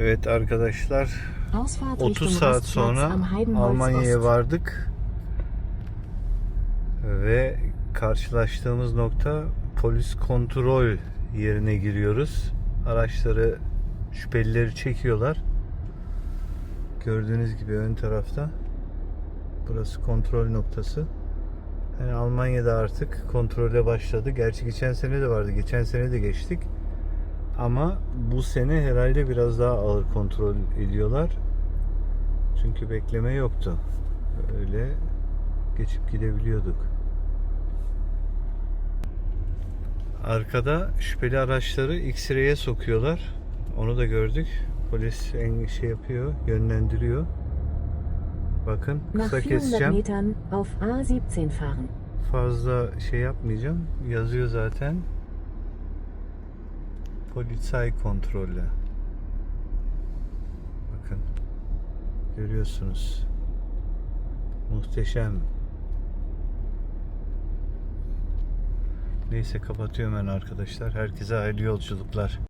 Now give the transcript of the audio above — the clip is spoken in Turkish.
Evet arkadaşlar Ausfahrt 30 Richtung saat sonra Almanya'ya vardık. Ve karşılaştığımız nokta polis kontrol yerine giriyoruz. Araçları şüphelileri çekiyorlar. Gördüğünüz gibi ön tarafta. Burası kontrol noktası. Yani Almanya'da artık kontrole başladı. Gerçi geçen sene de vardı. Geçen sene de geçtik. Ama bu sene herhalde biraz daha ağır kontrol ediyorlar. Çünkü bekleme yoktu. Öyle geçip gidebiliyorduk. Arkada şüpheli araçları X-ray'e sokuyorlar. Onu da gördük. Polis en şey yapıyor, yönlendiriyor. Bakın kısa 400 keseceğim. Metern auf A17 fahren. Fazla şey yapmayacağım. Yazıyor zaten. Polizei kontrolle. Bakın. Görüyorsunuz. Muhteşem. Neyse kapatıyorum ben arkadaşlar. Herkese hayırlı yolculuklar.